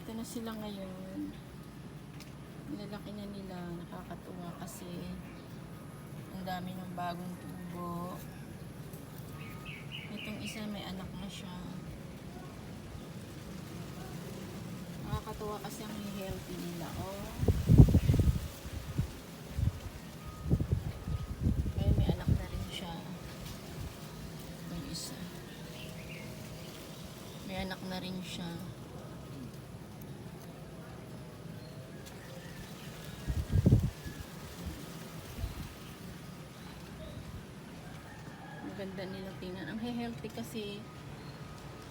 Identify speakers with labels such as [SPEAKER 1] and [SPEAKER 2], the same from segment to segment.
[SPEAKER 1] Ito na sila ngayon. Nilalaki na nila. Nakakatuwa kasi ang dami ng bagong tubo. Itong isa may anak na siya. Nakakatuwa kasi ang healthy nila. Oh. May anak na rin siya. Yung isa. May anak na rin siya. Ang ganda nila tingnan. Ang healthy kasi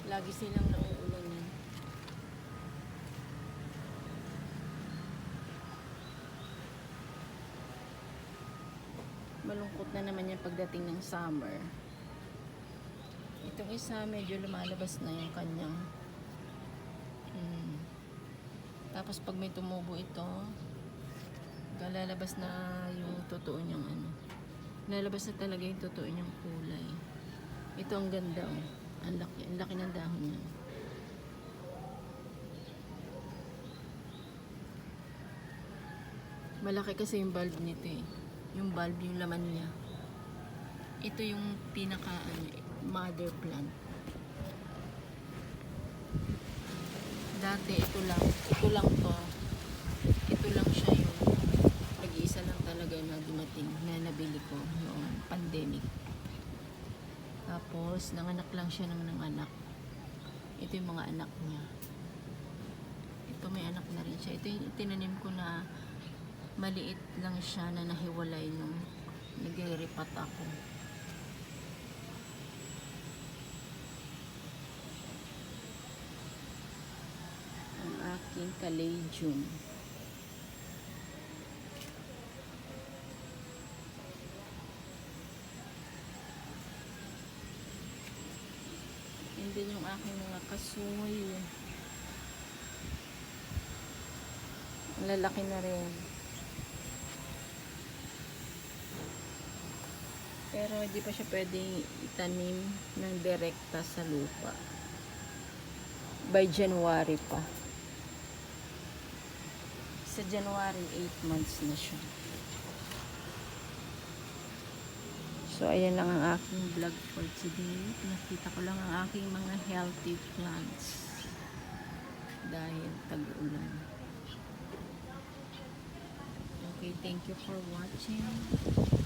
[SPEAKER 1] lagi silang nauulanan. Malungkot na naman yan pagdating ng summer. Itong isa medyo lumalabas na yung kanyang mm. tapos pag may tumubo ito lalabas na yung totoo niyang ano lalabas na talaga yung totoo niyang kulay. Ito ang ganda oh. ang laki, ang laki ng dahon niya. Malaki kasi yung bulb nito eh. Yung bulb yung laman niya. Ito yung pinaka ano, mother plant. Dati ito lang. Ito lang to ito lang siya yung nag-iisa lang talaga na dumating na nabili ko noong pandemic. Tapos nanganak lang siya ng nanganak ito yung mga anak niya. Ito may anak na rin siya. Ito yung tinanim ko na maliit lang siya na nahiwalay nung nagre-repat ako. Ang aking caladium. Yun din yung aking mga kasoy. Lalaki na rin. Pero hindi pa siya pwedeng itanim ng direkta sa lupa by January pa. Sa January, 8 months na siya. So, ayan lang ang aking vlog for today. Nakita ko lang ang aking mga healthy plants. Dahil tag-ulan. Okay, thank you for watching.